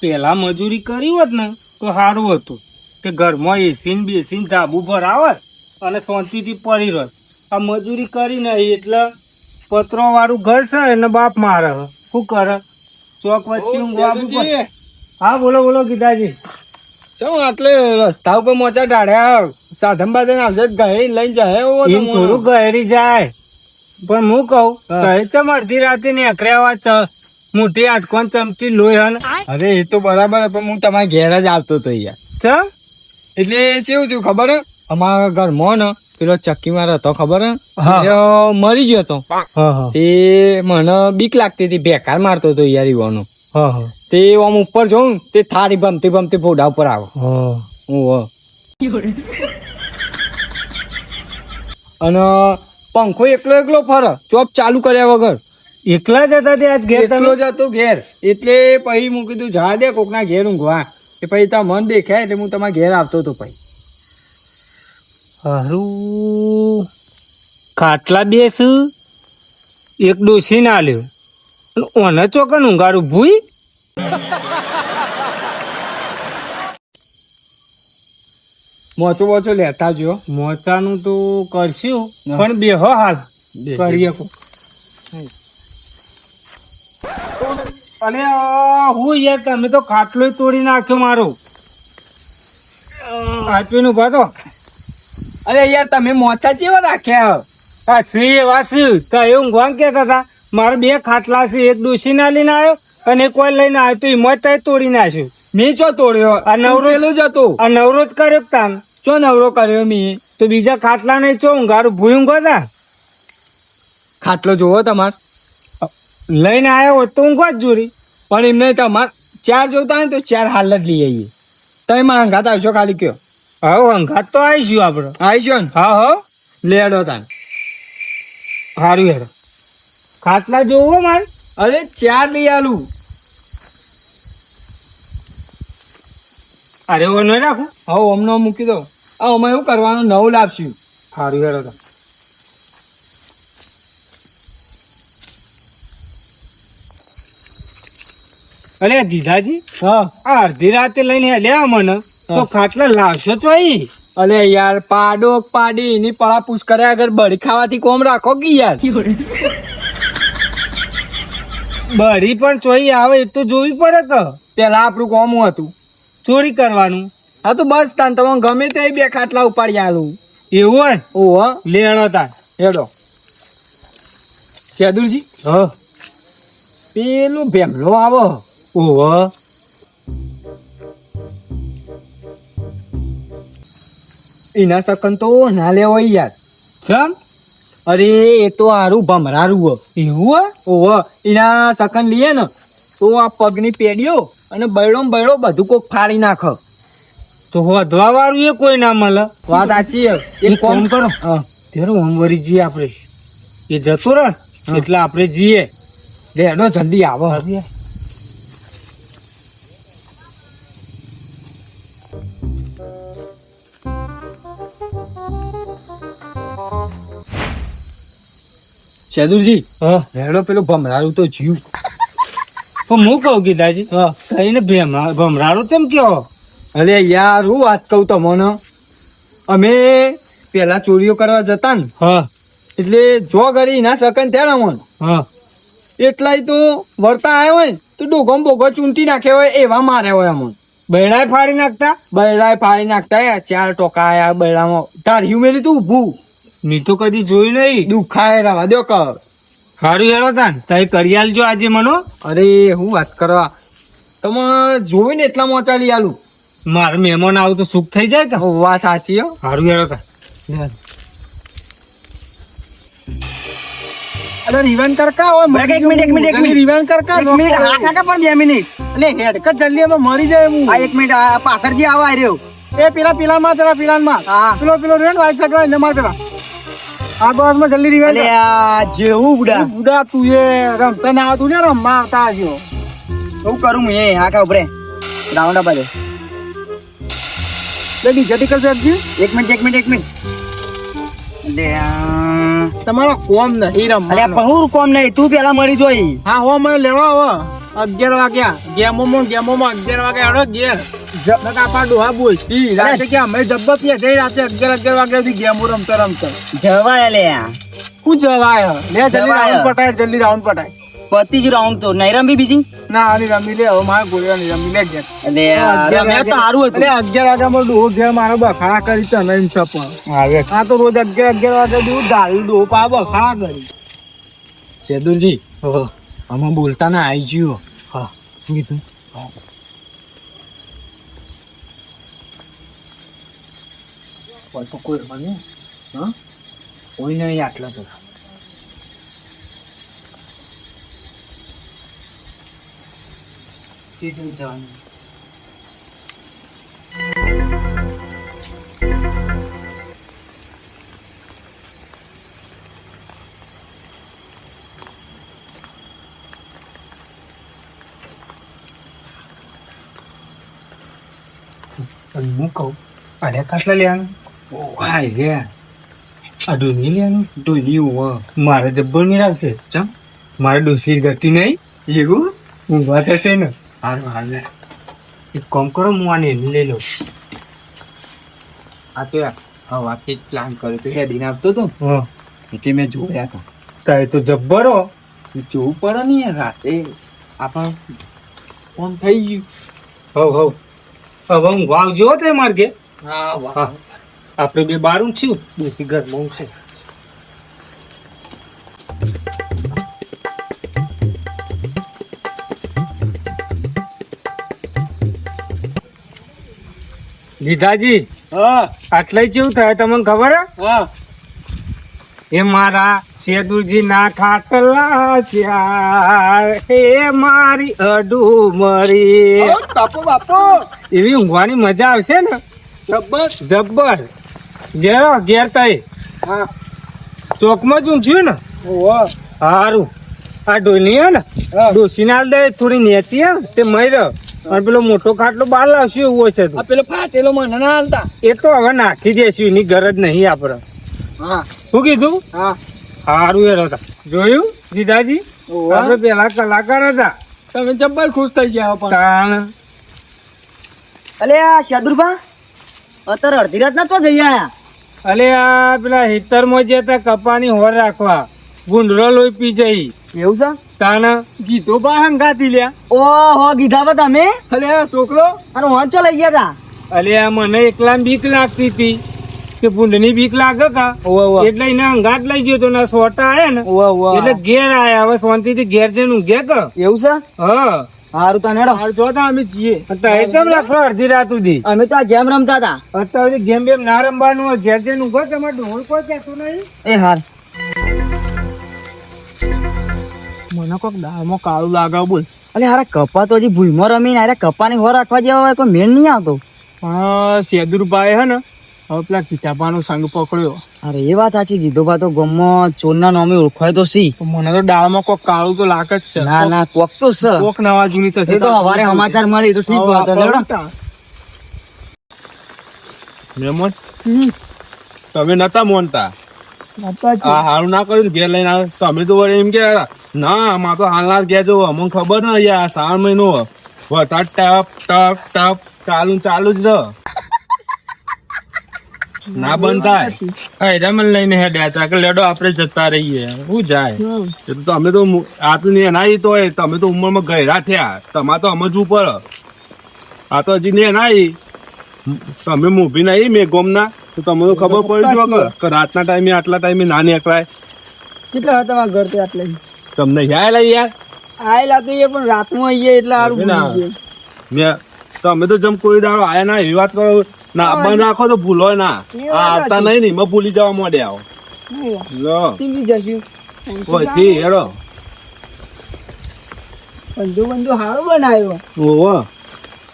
પેલા મજૂરી કરી હોત ને તો સારું હતું. કે ઘરમાં એસીને બેસીને ધાબુ પર અને શાંતિથી પડી રહે આ મજૂરી કરી નહીં એટલે પત્રો વાળું ઘર છે એને બાપ મારે શું કરે? ચોક વચ્ચે ઊંઘવા હા બોલો બોલો ગીતાજી. ચમ આટલે રસ્તા ઉપર મોચા ડાડ્યા સાધન બાધન આવશે ઘરે લઈને જાય એવો એમ થોડું ગહેરી જાય. પણ હું કહું કહે ચમ અડધી રાતે અકર્યા ચ? મોટી આટકોન ચમચી લોહી હન અરે એ તો બરાબર પણ હું તમારા ઘેર જ આવતો હતો યાર ચમ? એટલે કેવું થયું ખબર? અમારા ઘરમાં ને પેલો ચક્કીમાં રહેતો ખબર? મરી ગયો હતો. તે મને બીક લાગતી હતી બેકાર મારતો હતો યાર ઈવાનો. હા હા. તે આમ ઉપર જોઉં તે થારી ભમતી ભમતી ફોડા ઉપર આવો. હું. અને પંખો એકલો એકલો ફરે ચોપ ચાલુ કર્યા વગર. એકલા જ હતા આજ ઘેર એકલો જ હતો ઘેર. એટલે પછી હું કીધું જા દે કોકના ઘેર ઊંઘવા. એ પછી તા મન દેખાય એટલે હું તમારા ઘેર આવતો હતો પછી. હારું. ખાટલા બેસ. એક ડોસી ના લ્યો. ઓને ચોકન ઊંઘારું ભૂઈ. મોચો મોચો લેતા જો. મોચાનું તો કરશું પણ બેહો હાલ. બે. કરીએ અરે હું યાર તમે તો ખાટલો તોડી નાખ્યો મારો. આચવીનું ભાતો અરે યાર તમે મોચા ચેવા રાખ્યા આ સી એવા સી તો એવું ઊંઘવા કહેતા હતા? મારે બે ખાટલા છે એક ડોસી ના લઈને આવ્યો અને કોઈ લઈને આવ્યો. તો હિંમત થાય તોડી નાખ્યો. મેં ચો તોડ્યો? આ નવરો જ હતો. આ નવરો જ કર્યો તાન? ચો નવરો કર્યો મેં? તો બીજા ખાટલા નહીં ચો ઊંઘારું ભૂઈ ઊંઘો તા. ખાટલો જોવો તમાર. લઈને આવ્યો હોત તો ઊંઘવા જ જોરી પણ એમને તમાર ચાર જોતા ને તો ચાર હાલ જ લઈ આવીએ. તમે મારા અંગાત આવશો ખાલી કયો. હા અંઘાત તો આવીશું આપણે આવીશું ને? હા હો. લેડો તાન. સારું હેરો ખાટલા જોવો માર. અરે ચાર લઈ આલું. અરે ઓ નહીં રાખું. હા અમને મૂકી દો હા અમે એવું કરવાનું? નવું લાવશું સારું હેરો તો અરે દીધાજી હા. અડધી રાતે લઈને હેલ્યા મને. તો ખાટલા લાવશો ચોઈ અરે યાર પાડો પાડી એની પળાપૂછ કર્યા આગળ બળી ખાવાથી કોમ રાખો કે યાર? બળી પણ ચોઈ આવે એ તો જોવી પડે કે પેલા આપણું કોમું હતું? ચોરી કરવાનું. હા તો બસ તાન તમે ગમે તે બે ખાટલા ઉપાડી આલું. એવું હોય ઓહો. લેણો તાન. હેડો. સેદુરજી હ. પેલું ભેમલો આવો. ઓહો એના સકન તો ના લેવાય યાર. ચમ? અરે એ તો હારું ભમરારું હો. એવું ઓહો એના સકન લઈએ ને તો આ પગની પેડીઓ અને બૈડો બૈડો બધું કોક ફાડી નાખ. તો વધવા વાળું એ કોઈ ના મળે. વાત સાચી. એક કામ કરો. હા. તેરો હોમવરી જઈએ આપણે. એ જતો રહે એટલે આપણે જઈએ. લે એનો જલ્દી આવો. સેદુરજી હા. હેડો પેલો ભમરાડું તો જીવ. પણ હું કહું ગીતાજી ભેમા ભમરાડો ચમ કયો? અરે યાર હું વાત કહું તમને. અમે પેલા ચોરીઓ કરવા જતા ને. હા. એટલે જો ઘરે ના સકન ત્યાં રમણ હા. એટલાય તો વર્તા આવ્યા હોય ને તો ડોગમ બોગો ચૂંટી નાખ્યા હોય એવા માર્યા હોય અમોન. બૈડાય ફાડી નાખતા? બૈરાય ફાડી નાખતા ચાર ટોકા આયા બૈડામાં તાર મેલી તું ઊભું. મેં તો કદી જોયું નહીં. દુખાય રવા દો કર સારું હેરો તાન. તઈ કરી આલજો આજે મનો. અરે હું વાત કરવા. તમે જોઈને એટલા મોચા લઈ આલું? મારે મહેમાન આવું તો સુખ થઈ જાય કે? વાત સાચી હો. સારું હેરો તાન. અરે રિવાન કરકા હોય મને એક મિનિટ, એક મિનિટ, એક મિનિટ. રિવાન કરકા એક મિનિટ હા કાકા પણ બે મિનિટ. એટલે હેડકત જલ્દી અમે મરી જાય હું. આ એક મિનિટ આ પાછળથી આવો આ રહ્યો. એ પેલા પેલા માં પેલા પેલા માં હા. પેલો પેલો રેન વાઈટ શર્ટ ને માર પેલા. આ તો જલ્દી રિવાન અલે આ જેવું બુડા. બુડા તું એ. રમતા ના આવતું ને રમવા આવતા હજો હું કરું હું એ હા કા ઉભરે રાઉન્ડ અપ જલ્દી કરજો અજી એક મિનિટ એક મિનિટ એક મિનિટ. લે તમારો કોમ નહીં અલે આ પહુર કોમ નહીં તું પેલા મરી જોઈ. હા હો મને લેવા આવો. અગિયાર વાગ્યા ગેમોમાં ગેમોમાં અગિયાર વાગે ઘેર. નકર આપણા ડોહા બોલતી રાતે કે અમે પીએ જઈ રાતે અગિયાર અગિયાર વાગ્યા સુધી ગેમો રમતા રમતા જવાય લે. જવાય? લે જલ્દી. રાઉન્ડ પટાય જલ્દી રાઉન્ડ પટાય. પતી જ રાઉન્ડ તો. નહીં રમી બીજી? ના આની રમી લે. હવે મારે રમી લે એટલે આ તો સારું હતું. અગિયાર વાગ્યા માં ડોહો ઘેર મારો બખાડા કરી તને નહીં આવે. આ તો રોજ અગિયાર અગિયાર વાગે દૂધ દારૂ ડોહો પા બખાડા કરી. સેદુરજી આમાં બોલતા ના આવી ગયો gitu oh. कोही भने होइन यात्रा त चिसो हुन्छ તો હું કહું અરે ખાટલા લેવાનું ઓહાય હાય રે આ ડોની લેવાનું ડોની હોવ મારે જબ્બરની આવશે ચમ મારે ડોસી ગતિ નહીં એવું ઊંઘવા થશે ને હારું હારું એક કામ કરો હું આને લઈ લઉં આ તો યાર હવાથી જ પ્લાન કર્યો તો હેડીને આવતો હતો હા એટલે મેં જોયા હતા તારે તો જબ્બર હો જોવું પડે ને રાતે આપણ ફોન થઈ ગયું હવ હવ હવે હું વાવ જેવો તે માર્ગે હા આપણે બે બારું છું બેથી ઘરમાં હું દીદાજી હા. આટલે કેવું થાય તમને ખબર હે? એ મારા શેદુરજી ના ખાટલા ત્યાં હે મારી અડું મરી. બાપો બાપુ. એવી ઊંઘવાની મજા આવશે ને? જબ્બર જબ્બર. ઘેર ઘેર તઈ. હા. ચોકમાં જ ઊંઘ્યું ને? ઓહો. સારું આ ડોની હે ને? હા. ડોસી ના દે થોડી નેચી હે તે મય અને પેલો મોટો ખાટલો બહાર લાવશું એવું હશે તો. પેલો ફાટેલો મને ના હાલતા. એ તો હવે નાખી દેશું એની ગરજ નહીં આપણે. હા. શું કીધું? હા. સારું એ હતા જોયું દીદાજી. આપણે પેલા કલાકાર હતા. તમે જબ્બર ખુશ થઈ ગયા પણ. અલે આ શાદુરભા અત્યારે અડધી રાત ના ચો જઈ આયા? અલે આ પેલા હિતરમાં જે હતા કપાની હોર રાખવા ગુંડરો લોહી પી જઈ. એવું છે? તાના ગીધો બા હંગાતી લ્યા. ઓહો ગીધા બા તમે? અલે આ છોકરો? અને વાંચો લઈ ગયા તા? અલે આ મને એકલા બીક લાગતી હતી કે ભૂંડની બીક લાગે કા? એટલે એને અંગાત લઈ ગયો તો ના સોટા આયા ને. એટલે ઘેર આયા હવે શાંતિથી ઘેર જઈને ઊંઘે કે? એવું છે? હા. સારું તને હેડો. જોતા અમે જીએ અત્યારે કેમ રાખો અડધી રાત સુધી. અમે તો આ ગેમ રમતા હતા. અત્યારે ગેમ બેમ ના રમવાનું ઘેર જઈને ઊંઘો તમારે ઢોલ કોઈ કહેતું નહીં. એ હાર મને કોક દાળમાં કાળું લાગે બોલ. અલે હારા કપા તો હજી ભૂલમાં રમીને અરે કપાની હોર રાખવા જેવા કોઈ મેળ નહીં આવતો. હા સેદુરભાઈ હે ને હવે પેલા કિતાબાનો સંગ પકડ્યો. અરે એ વાત સાચી કીધો બા તો ગમમાં ચોરના નામે ઓળખાય તો સી મને તો દાળમાં કોક કાળું તો લાગે જ છે. ના ના કોક તો છે. કોક નવા જૂની થશે એ તો હવારે સમાચાર મળી તો ઠીક વાત હતી, મેમોન તમે નતા મોનતા? આ હારું ના કર્યું ઘેર લઈને આવે તમે તો વળી એમ કે ના મા તો હાલના ઘેર જો અમને ખબર ન યાર શ્રાવણ મહિનો. વરસાદ ટપ ટપ ટપ ચાલુ ચાલુ જ રહે ના બંધ થાય હા એટલે લઈને હેડ્યા હતા કે લેડો આપણે જતા રહીએ. હું જાય? એ તો તમે તો આટલું ને એના તો તમે તો ઉંમરમાં ગયરા થયા. તમારે તો સમજવું પડે આ તો હજી ને એના તમે મૂવી નહીં મેં ગોમના. તો તમને ખબર પડી જો કે- રાતના ટાઈમે આટલા ટાઈમે ના નીકળાય. કેટલા હતા તમારા ઘર આટલે? તમને આવી યાર? આયેલા તો એ પણ રાતમાં આવીએ એટલે સારું. મેં તમે તો જમ કોઈ દાડો આયા ના એવી વાત કરો. ના બંધ રાખો તો ભૂલો ના. આવતા નહીં ને એમાં ભૂલી જવા માંડે આવો. લો. ટીમી જશું ઓય હેડો. બંધુ બંધુ સારો બનાવ્યો. ઓહો.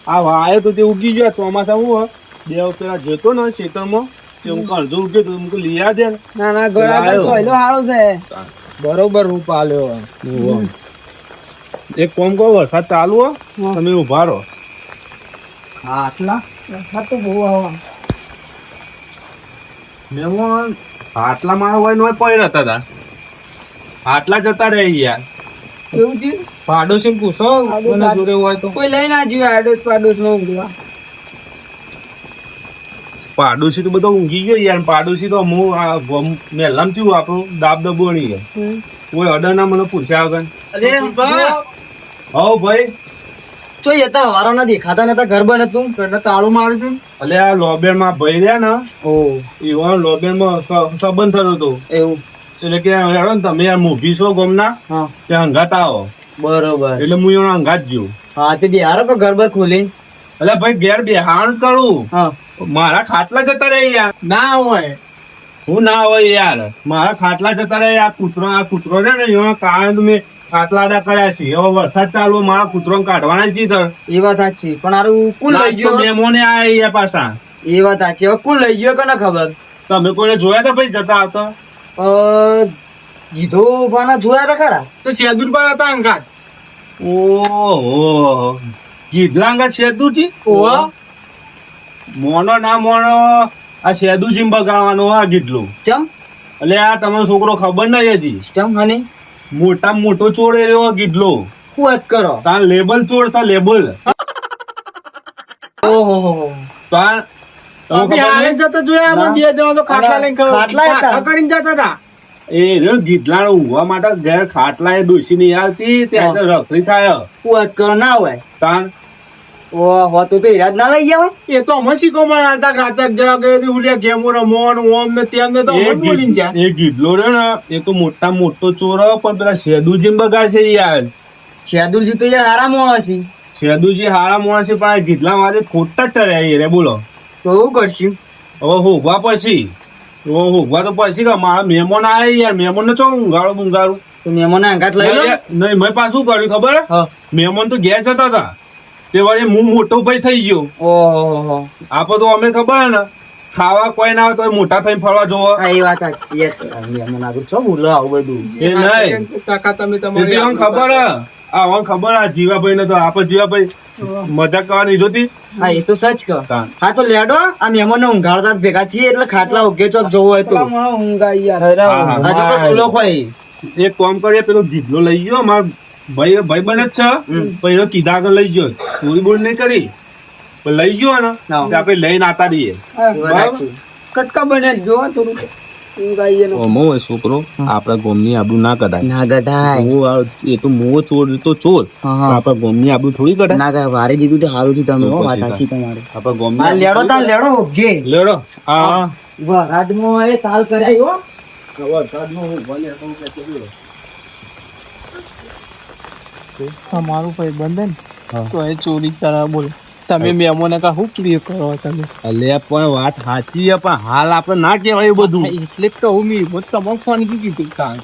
આ વાયો તો તે ઉગી ગયો ચોમાસા હું બે પેલા જતો ને ખેતરમાં તે હું અડધો ઉગ્યો તો હું કહું દે ના. ના ગળા લાયો. સોયલો સારો છે. બરોબર હું પાલ્યો. એક કોમ કહો વરસાદ ચાલુ હો. તમે ઊભા રહો. આટલા? વરસાદ બહુ આવા. મેમોન આટલા મારા હોય નો પડ્યા હતા તા. આટલા જતા રહે યાર. એવું થયું પાડોશી પૂછો કોના જોડે હોય તો. કોઈ લઈ ના જોયું આડોશ પાડોશ નો ઊંઘવા પાડોશી તો બધો ઊંઘી ગયો યાર પાડોશી તો હું આ થયું આપણું દાબ દબોણી કોઈ અડર ના મને પૂછ્યા વગર. અરે હો ભાઈ. ચોઈ હતા વારોના દેખાતા નતા ઘર બંધ હતું. ઘરને તાળું માર્યું તું અલે આ લોબેનમાં ભઈ રહ્યા ને ઓ. એવા લોબેનમાં સંબંધ થતો તો એવું. એટલે કે હેડો ને તમે યાર મૂભી છો ગમના હા. ત્યાં હંગાત આવો. બરોબર. એટલે હું એનો હંગાત જીવ. હા તે બિહારો કે ઘર બર ખોલી? અલે ભાઈ ઘેર બિહાણ કરું. હા. મારા ખાટલા જતા રહે યાર. ના હોય. હું ના હોય યાર. મારા ખાટલા જતા રહે આ કૂતરો આ કૂતરો છે ને એમાં કારણ મેં ખાટલા આડા કર્યા છે. હવે વરસાદ ચાલુ મારા કૂતરો કાઢવાના જ છે એ વાત સાચી. પણ આરું કુલ લઈ ગયો. મેમોને આયા પાછા. એ વાત સાચી. હવે કુલ લઈ ગયો કોને ખબર? તમે કોઈને જોયા હતા ભાઈ જતા આવતા? અ, ગીધો ભાના જોયા હતા ખરા? તો શેદુર પર હતા અંગાત. ઓહો ગીધલાંગા શેદુરજી ઓહો. મોનો ના મોનો આ શેદુજી બગાડવાનો આ ગીધલું ચમ? એટલે આ તમારો છોકરો ખબર નહીં હજી. ચમ હની? મોટા મોટો ચોર એ રહ્યો શું વાત કરો. તાર લેબલ ચોર છે લેબલ ઓહો હો હો. તાર તમને ખબર જતો જોયા અમે બે જણા તો ખાટલા લઈને ખાટલા હતા. કરીને જતા હતા. એ રહ્યો ઊંઘવા માટે ઘેર ખાટલા એ ડોસી નહીં આવતી ત્યાં તો રખડી થાય. શું વાત કરો ના હોય. તાર ઓહો તો તો ઈરાજ ના લઈ ગયા હોય. એ તો અમે શીખો શીખવવામાં હતા રાતે અગિયાર વાગે સુધી ઉલ્યા ગેમો રમો ને ઓમ ને તેમ ને તો અમે બોલીને ગયા. એ ગીધલો રે ને એ તો મોટા મોટો ચોર પણ પેલા શેદુજી બગાડશે યાર શેદુરજી તો યાર હારા માણસ છે. શેદુજી હારા માણસ છે પણ ગીડલા ગીધલા ખોટા જ ચડ્યા રે બોલો. તો શું કરશું. હવે હોગવા પછી હવે હોગવા તો પછી કે મારા મહેમાન આવે યાર મહેમાન ને ચો ઊંઘાડું ઊંઘાડું? તો મહેમાન આઘાત લઈ લો નહીં મેં પાછું કર્યું ખબર? હ. મહેમાન તો ઘેર જતા હતા. તે વળી હું મોટો ભાઈ થઈ ગયો. ઓહો. આપો તો અમે ખબર ને ખાવા કોઈ ના આવે તો મોટા થઈને ફરવા જોવો. એ વાત સાચી યાર આગળ છો બોલો આવું બધું? એ નહીં. કાકા તમે તમારી આમ ખબર હે. આ આમ ખબર આ જીવાભાઈ ને તો આપણે જીવાભાઈ મજાક કરવાની જોતી હા એ તો સચ કહો. હા. તો લેડો આ મહેમાન ને ઊંઘાડતા ભેગા થઈએ એટલે ખાટલા ઉગે ચોક જવું હોય તો. હા, હા. હજુ તો ડોલો ખોઈ. એક કામ કરીએ પેલો ગીધલો લઈ ગયો માર ભાઈ ભાઈ બને જ છે. પણ એનો કીધા આગળ લઈ ગયો. ચોરી બોલ નહીં કરી. પણ લઈ ગયો ને આપણે લઈને આતા રહીએ. કટકા બને જો થોડું ઓમો છોકરો આપણા ગોમની આબુ ના કઢાય. ના ગઢાય એ તો મોવો ચોર તો ચોર. આપણા ગોમની આબુ થોડી કઢાય. ના ગઢાય વારે દીધું તો સારું છે તમે. વાત સાચી તમારી. આપણા ગોમની લેડો તા લેડો. ઉગે લેડો. હા. વરાજમાં એ તાલ કરાય હો. અમારું ભાઈ બંધન તો એ ચોરી કરા બોલ. તમે મેમોને કા હું ક્લિયર કરો તમે? અલે પણ વાત સાચી છે પણ હાલ આપણે ના કહેવાય બધું. એટલે જ મી હું તમારે ફોન કી કીધું કાં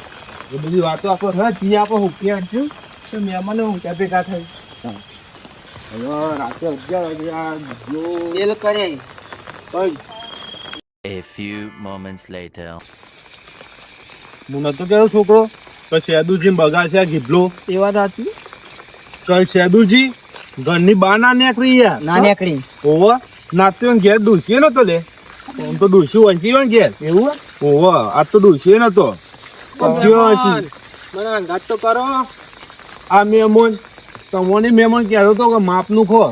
એ બધી વાતો આપણે હા તી આપણે હુકી આંટ્યું તો મેમોને હું ક્યાં ભેગા થઈ રાતે અગિયાર વાગે આ જો કરે. A few moments later. હું નતો કહેતો છોકરો? કે સેદુજી બગાડશે આ ગીભલો એ વાત હતી તો સેદુજી ઘરની બહાર ના નીકળી યાર. ના નીકળી. ઓવો નાસ્તો ઘેર ડૂસીએ નતો લે. આમ તો ડૂસી વંચી હોય ઘેર. એવું ઓવો આ તો ડૂસીએ નતો. જો હશે મને અંગાત તો કરો. આ મેમોન તમને મેમોન કહેતો તો કે માપનું ખો.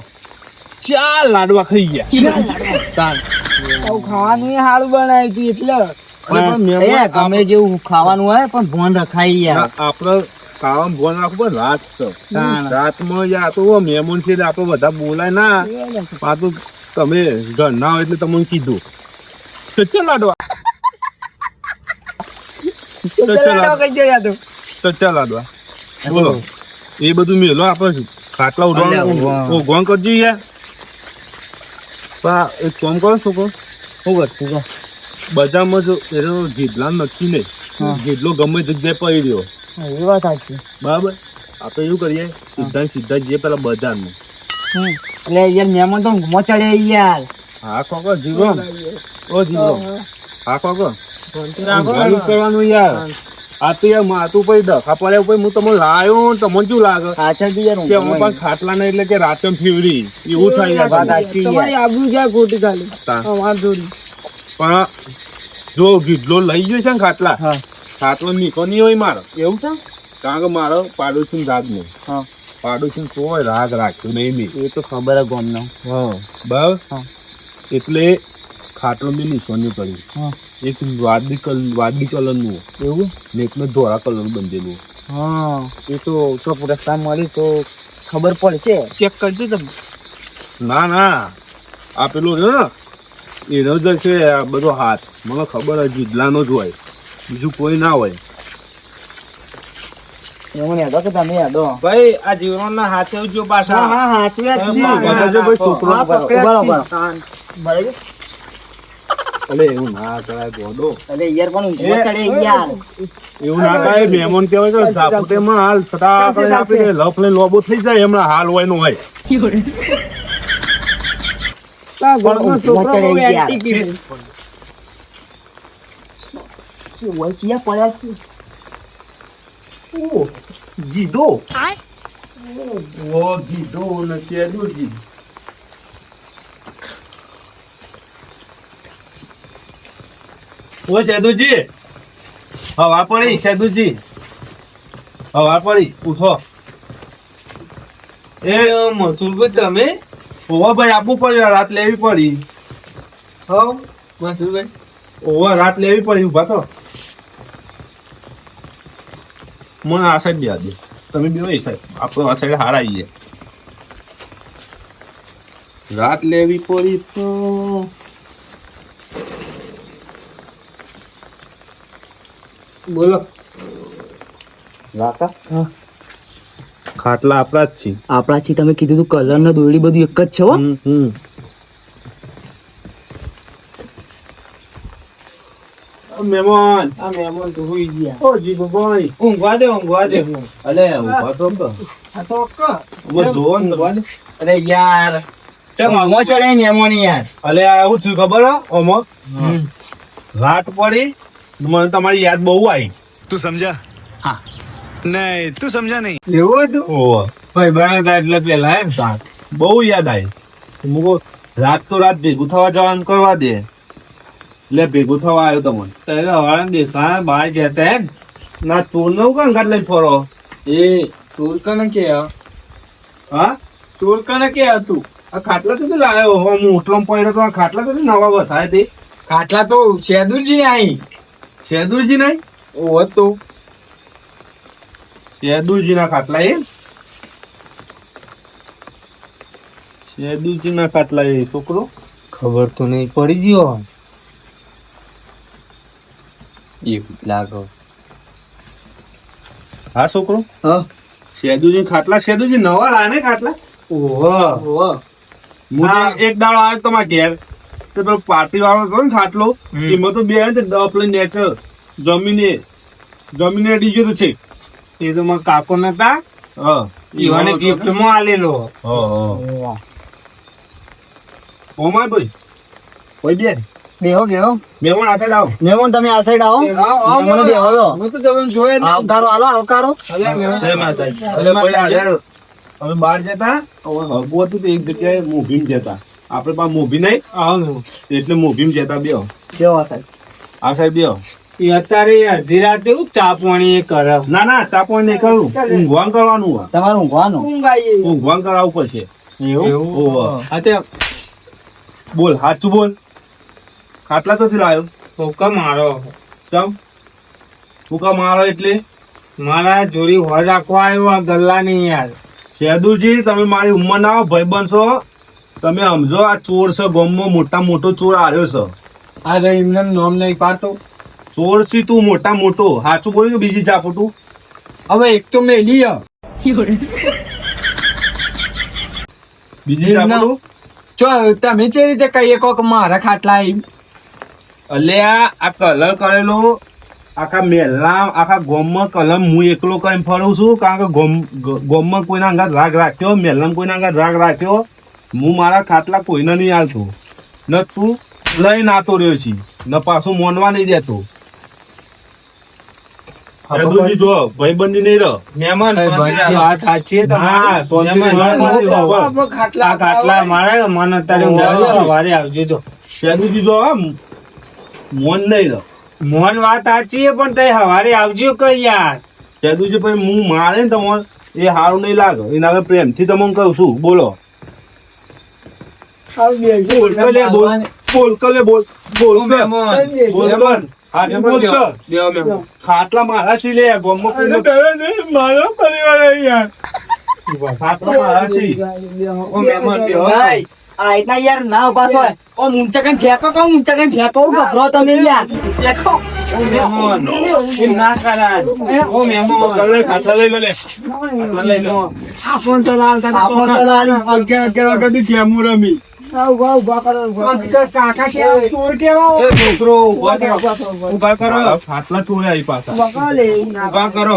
ચાર લાડવા ખાઈ ગયા. તાન. ખાવાનું એ સારું બનાવ્યું હતું એટલે પણ ગમે જેવું ખાવાનું હોય પણ ભોન રખાય યાર આપણે ખાવાનું ભોન રાખવું પણ રાત છે. રાતમાં યાર તો મહેમાન છે આપણે બધા બોલાય ના. પાછું તમે ઘર ના હોય એટલે તમને કીધું. ચલ લાડવા તો લાડવા. તો ચાલ લાડવા બોલો. એ બધું મેલો આપણે ખાટલા ઉડવાનું. વાહ. કરજો યાર. એક કામ કરો શું કહો? બજારમાં જો એનો ગીધલા નક્કી નહીં. ગીધલો ગમે જગ્યાએ પડી રહ્યો. એ વાત સાચી. બરાબર? આપણે એવું કરીએ સીધા સીધા જઈએ પેલા બજારમાં. એટલે યાર મહેમાન તો ઘૂમો ચડે યાર. હા કોકો જીવો ઓ જીવો. હા. કોકો કરવાનું યાર. આ તો યાર માતું પછી ડખા પડ્યા પછી હું તમને લાયો ને તમને શું લાગે? પાછળથી યાર કે હું પણ ખાટલા નહીં એટલે કે રાતે ફીવડી એવું થાય યાર વાત સાચી યાર. આબુ જ્યાં ખોટી ખાલી? અમાર જોડી. પણ જો ગીડલો લઈ ગયો છે ને ખાટલા હા. ખાટલો નીસો નહીં હોય મારો. એવું? છે કારણ કે મારો પાડોશી રાગ નહીં. હા. પાડોશી કોઈ રાગ રાખ્યો નહીં મેં. એ તો ખબર હે ગોમનો. હા. બરાબર હા. એટલે ખાટલો મેં નિશાની કર્યું હા. એક વાદળી કલર વાદળી કલરનું. એવું? ને એકને ધોળા કલરનું બંધેલું. હા. એ તો ચોક રસ્તા મળી તો ખબર પડશે. ચેક કરજો તમે ના ના. આ પેલું રહ્યો ને? એનો જ છે આ બધો હાથ. મને ખબર જ જીદલાનો જ હોય. બીજું કોઈ ના હોય. ભાઈ આ હાથે જો પાછા અલે એવું ના કરાય ગોડો. અરે યાર પણ ચડે યાર. એવું ના થાય મહેમાન કહેવાય કે ઝાપટેમાં હાલ દે લફ લઈને લોબો થઈ જાય એમના હાલ હોય નો હોય. ગીધો ઓ સેદુજી હવા પડી સેદુજી હવા પડી ઉઠો એ મસૂર તમે ઓવા ભાઈ આપવું પડ્યું રાત લેવી પડી. હવ ભાઈ. ઓવા રાત લેવી પડી ઊભા તો મને આ સાઈડ બે દે. તમે બે એ સાહેબ આપણે આ સાઈડ હારા આવીએ. રાત લેવી પડી તો બોલો. ખાટલા આપણા જ છે આપણા છે તમે કીધું તું કલર ને દોરડી બધું એક જ છે હો. યાર. અલે આ થયું ખબર હો? ઓમો રાત પડી મને તમારી યાદ બહુ આવી. તું સમજા? હા. નહીં તું સમજા નહીં. એવું હતું ઓહો ભાઈ બના હતા એટલે પેલા એમ સાત બહુ યાદ આવી મૂકો રાત તો રાત ભેગું થવા જવાનું કરવા દે. એટલે ભેગું થવા આવ્યો તમને ત્યારે હવાને દેખાણ બહાર જતા એમ. ના ચોરનું કાં ઘર લઈ ફરો? એ ચોર કને કે? હા? ચોર કને કે તું? આ ખાટલા તો લાવ્યો? હો હું ઉઠલો પડ્યો તો આ ખાટલા તો નવા બસાય તે ખાટલા તો શેદુરજી ને આઈ. શેદુરજી નહીં ઓહો તો. શેદુરજી ના ખાટલા એ. શેદુજીના ખાટલા એ છોકરો. ખબર તો નહીં પડી ગયો એવું લાગો. હા છોકરો? હા. શેદુજી ખાટલા શેદુજી નવા લાવે ને ખાટલા? ઓહો. ઓહો. હું. એક દાડો આવ્યો તમારા ઘેર. તો પેલો પાર્ટી વાળો હતો ને ખાટલો. એમાં તો બે છે ડપ લઈને નેચર જમીને જમીને ડીજે તો છે. એ તો મારા કાકો નતા. ઈવાને ગિફ્ટમાં આલેલો. હા હા. ઓમાય ભાઈ કોઈ બેન? બેહો બેહો. મહેમાન આગળ આવો મેમોન તમે આ સાઈડ આવો. મને બેહો દો હું તો તમને જોયે આવકારો આલો આવકારો. જય માતાજી. અરે ભાઈ અમે બહાર જતા હગવું હતું એક જગ્યાએ મૂવીમ જતા. આપણે પાસે મૂવી નહીં આવું એટલે મૂવીમ જતા બેહો. કેવો થાય આ સાહેબ બે એ અત્યારે અડધી રાતે હું ચા પાણી કરે. ના ના પાણી નહીં કરવું ઊંઘવાન કરવાનું હોય. તમારે ઊંઘવાનું? ઊંઘવાન કરાવવું પડશે. એવું. બોલ સાચું બોલ. ખાટલા તો લાવ્યો? કોકા મારો. ચમ. ફૂકા મારો એટલે? મારા જોડી હોય રાખવા આવ્યો આ ગલ્લા નહીં યાર. શેદુજી તમે મારી ઉંમર ના ભાઈ બનશો તમે સમજો આ ચોર છે ગોમમાં મોટા મોટો ચોર આવ્યો છે. આ રહી એમને નોમ નહીં પાડતો. ચોર સી તું મોટા મોટો. સાચું બોલ્યું બીજી બીજી ખોટું? હવે એક તો મેલી. બીજી ચો તમે જે રીતે કહીએ કોક મારા ખાટલા આવી અલ્યા આ કલર કરેલો આખા મેલા આખા ગોમમાં કલર હું એકલો કરીને ફરું છું કારણ કે ગોમ ગોમમાં કોઈના અંગાત રાગ રાખ્યો મેલમાં કોઈના અંગાત રાગ રાખ્યો. હું મારા ખાટલા કોઈને નહીં હાલતો. ન તું લઈને આતો રહ્યો છી. ન પાછું મોનવા નહીં દેતો. જદુજી જો ભાઈબંધી નહીં રહો મહેમાન વાત સાચી હા. આ ખાટલા મારા મન અત્યારે સવારે આવજો જો શેદુજી જો મોન નહીં રહો મોહન વાત સાચી પણ તે સવારે આવજો કે યાર શેદુજી ભાઈ હું મારે ને તમારે એ સારું નહીં લાગે એના આગળ પ્રેમથી તમને કહું છું બોલો બોલ બોલ બોલ કર લે, બોલ બોલ. બોલ. ખાટલા મારા સી લે ગોમમાં કોઈને મારો પરિવાર યાર ખાટલા મારા સી ભાઈ, આ રીતના યાર ના ઊભા થાય. ઓ ઊંચા કઈ ફેંકો કહું ઊંચા કઈ ફેંકો? ગભરો તમે યાર ફેંકો. ના કરાય. ઓ કર લે, ખાટલા લઈ લે લે. ખાટલા લઈ લે. આપણ તો લાલ તારા આપો તો લાલ. વાગ્યાથી કાકા ચોર કેવા એ છોકરો ઊભા કરો ઊભા કરો. ખાટલા ચોર્યા ઈ પાછા. ઊભા કરો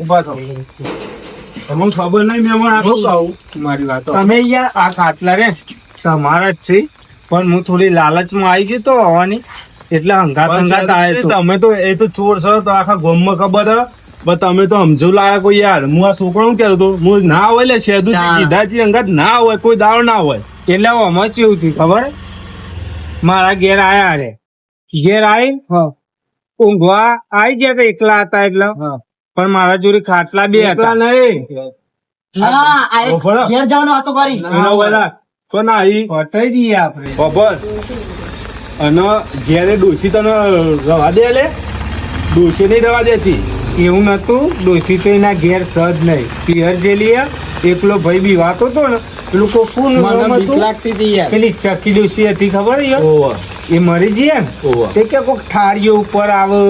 ઊભા થો તમને ખબર નહીં મેં હમણાં શું કહું મારી વાત. તમે યાર આ ખાટલા રે તમારા જ છે. પણ હું થોડી લાલચમાં આવી ગયો તો આવવાની એટલે હંગાત હંગાત આવે તમે તો એ તો ચોર છો તો આખા ગોમમાં ખબર હે? પણ તમે તો સમજો લાયક કોઈ યાર. હું આ છોકરો શું કહેતો હું ના હોય લે શેદુ ના. કીધાથી અંગત ના હોય કોઈ દાળ ના હોય. એટલે આમાં ચેવું થયું ખબર? મારા ઘેર આયા રે ઘેર આવી ઊંઘવા આવી ગયા તો એકલા હતા એટલે. પણ મારા જોડે ખાટલા બે એકલા હતા નહીં હા ઘેર જવાનો વાતો કરી તો ના ઈ પટાઈ દઈએ આપણે. ખબર? અને ઘેરે ડોસી તને રવા દે લે? ડોસી નહીં રવા દેતી. એવું નતું ડોસી તો એના ઘેર સજ નહીં. પિયર જેલી એકલો ભાઈ બી વાતો તો ને પેલું કોકું હતી. હતું? પેલી ચકી ડોસી હતી ખબર એ મરી જઈએ ને તે કે કોક થાળીઓ ઉપર આવે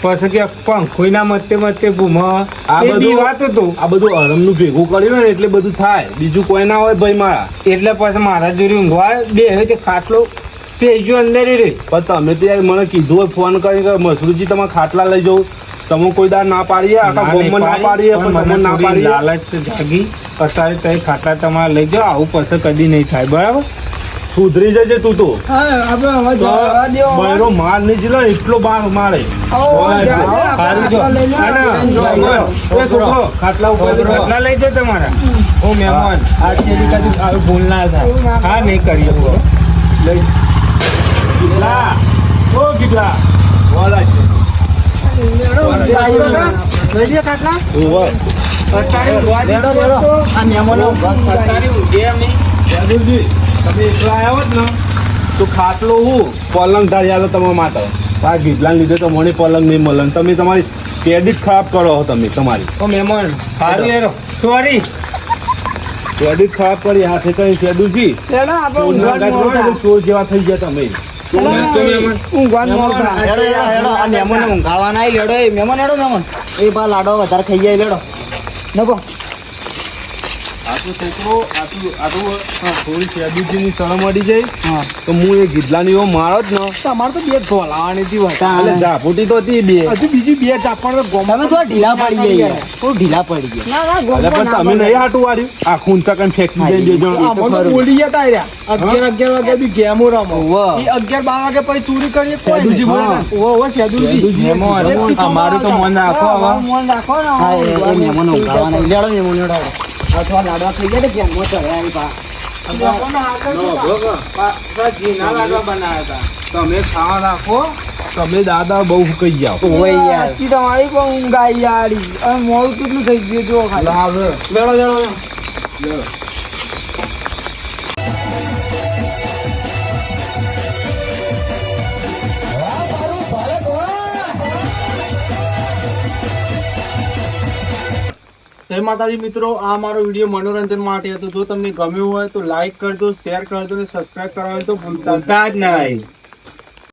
પછી કે પંખોઈ ના મતે મતે ઘૂમ આ બધી વાત બીવાતો તો આ બધું અરમનું ભેગું કર્યું ને એટલે બધું થાય. બીજું કોઈ ના હોય ભાઈ મારા. એટલે પછી મારા જોડે ઊંઘવા બે તે ખાટલો પેજો અંદર રે. પણ તમે તો યાર મને કીધું હોય ફોન કરી કે મસરૂજી તમે ખાટલા લઈ જાઓ તમે કોઈ દાર ના પાડીએ આખા ના ના પાડીએ પણ તમે ના પાડી પાડીએ? લાલચ જાગી. અત્યારે તઈ ખાતા તમારે લઈ જાઓ આવું પછી કદી નહીં થાય બરાબર? સુધરી જજે તું તો. બૈરો માર નહીં જીલો એટલો બાર મારે. સારું જો. ના, ના, મહેમાન. એ છોકરો ખાટલા ઉપર ખાટલા લઈ જાય તમારા. ઓ મહેમાન. આજે કદી આવી ભૂલ ના થાય. હા નહીં કરીએ લઈ. ગીતલા ઓ ગીતલા વાલા છે ઓવા અત્યારે ઊંઘવા દીધો લેડો, તમે ખાટલો હું પલંગ ધારી આલો તમારા માટે આ ગીતલાને લીધે તો મને પલંગ નહીં મળે તમે તમારી ક્રેડિટ ખરાબ કરો તમે તમારી ઓ મહેમાન સારું સોરી ક્રેડિટ ખરાબ કરી હાથે કઈ શેડુજી ચોર જેવા થઈ ગયા તમે લેડો એ મહેમાન હેડો મહેમાન એ બા લાડો વધારે ખાઈ જાય લેડો. નકો આ તો છોકરો આ થોડી શેડુજીની શરમ અડી જાય. તો હું એ ગીતલાની એવો મારો જ ને. તમારે તો બે ધોલાવાની હતી એટલે ઝાપુટી તો હતી બે. હજુ બીજી બે ચાપણ તો ગોમ તમે થોડા ઢીલા પડી ગયા. થોડું ઢીલા પડી ગયા. એટલે પણ તમે નહીં હાટું વાળ્યું? આ ખૂંચા કઈ ફેંકી દે બે જણ આમાં તો બોલી ગયા તા અગિયાર અગિયાર વાગે બી ગેમો રમો. અગિયાર બાર વાગે પછી ચોરી કરીએ કોઈ બોલે અમારું તો મન રાખો લેડો આ લાડવા ખાઈ જાય ને કેમ બા બનાવ્યા હતા. તમે ખાવા રાખો. તમે દાદા બહુ કહી જાઓ ઓય યાર. તમારી પણ ઊંઘ આવી યારી. મોડું કેટલું થઈ ગયું જો ખાલી. લેડો, લેડો, લેડો. જય માતાજી મિત્રો આ મારો વીડિયો મનોરંજન માટે હતો જો તમને ગમ્યું હોય તો લાઈક કરજો શેર કરજો અને કરવા હોય તો. ભૂલતા જ નહીં